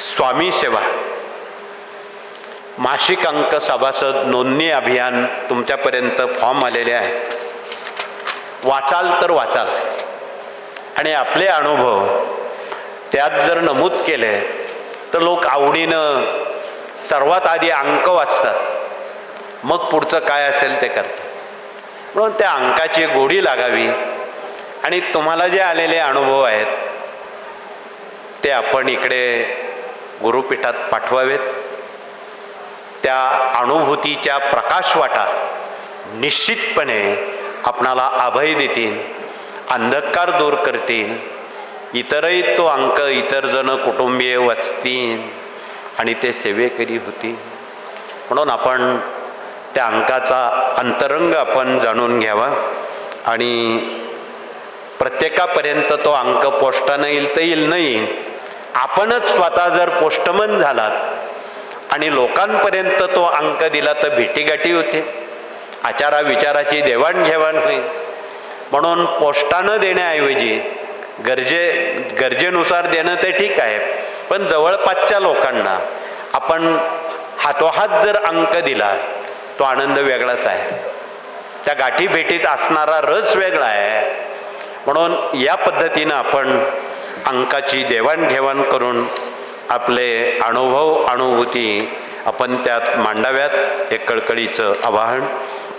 स्वामी सेवा. मासिक अंक सभासद नोंदणी अभियान तुमच्यापर्यंत फॉर्म आलेले आहेत. वाचाल तर वाचाल. आणि आपले अनुभव त्यात जर नमूद केले तर लोक आवडीनं सर्वात आधी अंक वाचतात. मग पुढचं काय असेल ते करतात. म्हणून त्या अंकाची गोडी लागावी. आणि तुम्हाला जे आलेले अनुभव आहेत ते आपण इकडे गुरुपीठात पाठवावेत. त्या अनुभूतीच्या प्रकाशवाटा निश्चितपणे आपणाला अभय देतील अंधकार दूर करतील इतरही तो अंक इतर जण कुटुंबीय वाचतील आणि ते सेवेकरी होतील. म्हणून आपण त्या अंकाचा अंतरंग आपण जाणून घ्यावा आणि प्रत्येकापर्यंत तो अंक पोस्टानं येईल तर येईल नाही. येईल आपणच स्वतः जर पोस्टमन झालात आणि लोकांपर्यंत तो अंक दिला तर भेटीगाठी होते. आचारा विचाराची देवाणघेवाण होईल. म्हणून पोस्टानं देण्याऐवजी गरजे गरजेनुसार देणं ते ठीक आहे. पण जवळपासच्या लोकांना आपण हातोहात जर अंक दिला तो आनंद वेगळाच आहे. त्या गाठी भेटीत असणारा रस वेगळा आहे. म्हणून या पद्धतीनं आपण अंकाची देवाणघेवाण करून आपले अनुभव अनुभूती आपण त्यात मांडाव्यात हे कळकळीचं आवाहन.